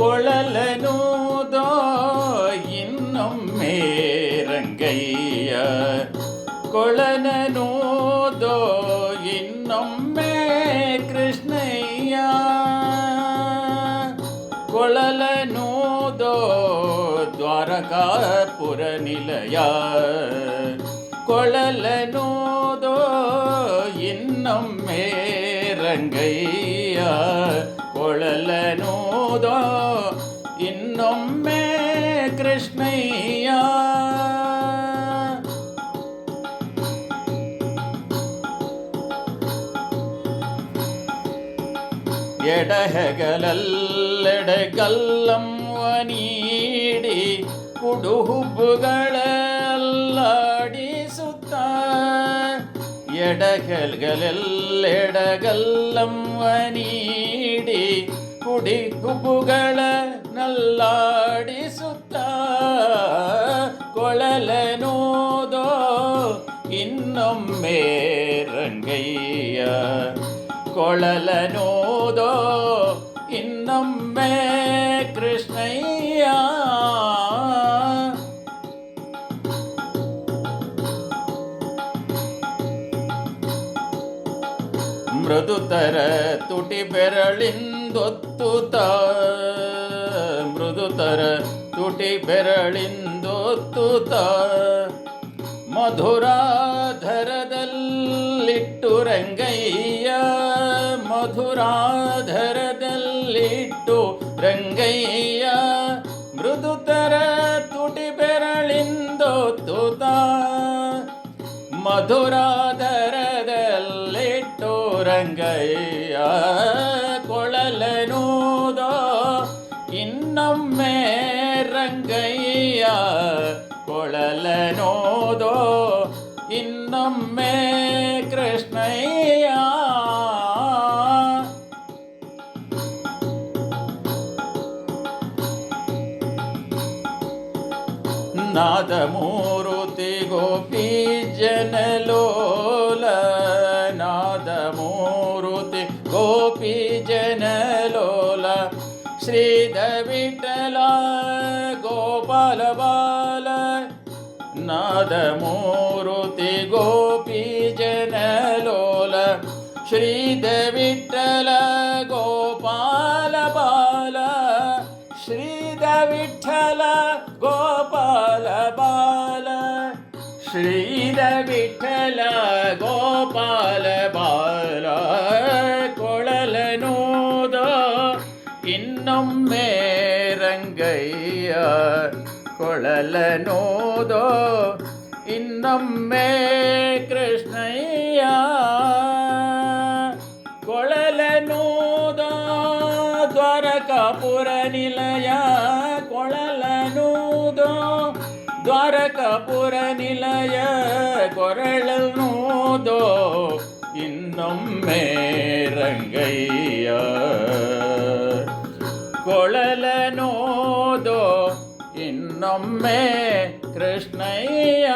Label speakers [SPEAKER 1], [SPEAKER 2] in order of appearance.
[SPEAKER 1] ಕೊಳಲನೂದೋ ಇನ್ನೊಮ್ಮೆ ರಂಗಯ್ಯ ಕೊಳಲನೂದೋ ಇನ್ನೊಮ್ಮೆ ಕೃಷ್ಣಯ್ಯ ಕೊಳಲನೂದೋ ದ್ವಾರಕಾಪುರ ನಿಲಯ ಕೊಳಲನೂದೋ ಇನ್ನೊಮ್ಮೆ ರಂಗಯ್ಯ ಕೊಳಲನೂದೋ ಇನ್ನೊಮ್ಮೆ ಕೃಷ್ಣಯ್ಯ ಎಡಹೆಗಲಲ್ಲೆಡೆಗಲ್ಲಂವ ನೀಡಿ ಕುಡುಹುಬ್ಬುಗಳಲ್ಲಾಡಿಸುತ್ತ ಎಡಗಲ್ಗಲೆಲ್ಲೆಡಗಲ್ಲಂವ ನೀಡಿ ಕುಡಿ ಹುಬ್ಬುಗಳ ನಲ್ಲಾಡಿಸುತ್ತ ಕೊಳಲನೋದೋ ಇನ್ನೊಮ್ಮೆ ರಂಗಯ್ಯ ಕೊಳಲನೋದೋ ಇನ್ನೊಮ್ಮೆ ಮೃದುತರ ತುಟಿ ಬೆರಳಿಂದೊತ್ತುತ. ಮೃದುತರ ತುಟಿ ಬೆರಳಿಂದೊತ್ತುತ. ಮಧುರಾಧರದಲ್ಲಿಟ್ಟು ರಂಗಯ್ಯ. ಮಧುರಾಧರದಲ್ಲಿಟ್ಟು ರಂಗಯ್ಯ. ಮೃದುತರ ತುಟಿ ಬೆರಳಿಂದೊತ್ತುತ. ಮಧುರಾಧರದಲ್ಲಿಟ್ಟು ರಂಗಯ್ಯ ಕೊಳಲನೂದೋ ಇನ್ನೊಮ್ಮೆ ರಂಗಯ್ಯ ಕೊಳಲನೋದೋ ಇನ್ನೊಮ್ಮೆ ಕೃಷ್ಣಯ್ಯ. ನಾದಮೂರುತಿ ಗೋಪಿ ಜನಲೋಲ ನಾದಮೂರುತಿ ಗೋಪಿ ಜನಲೋಲ ಶ್ರೀಧ ವಿಠಲ ಗೋಪಾಲ ಬಾಲ ನಾದಮೂರುತಿ ಗೋಪಿ ಜನಲೋಲ ಶ್ರೀಧ ವಿಠಲ ಗೋಪಾಲ ಬಾಲ ಶ್ರೀಧ ವಿಠಲ ಗೋಪಾಲ ಬಾಲ ಶ್ರೀಧ ವಿಠಲ ಗೋಪಾಲ கொளம் மேரங்கையார் கொளல நோதோ இன்னம் மே கிருஷ்ணய்யா கொளல நோதோ துவரகாபுர நிலையா கொளல நோதோ துவரகாபுர நிலைய கொரள நோதோ இன்னும் மேரங்கையா ಕೊಳಲನೋದೋ ಇನ್ನೊಮ್ಮೆ ಕೃಷ್ಣಯ್ಯ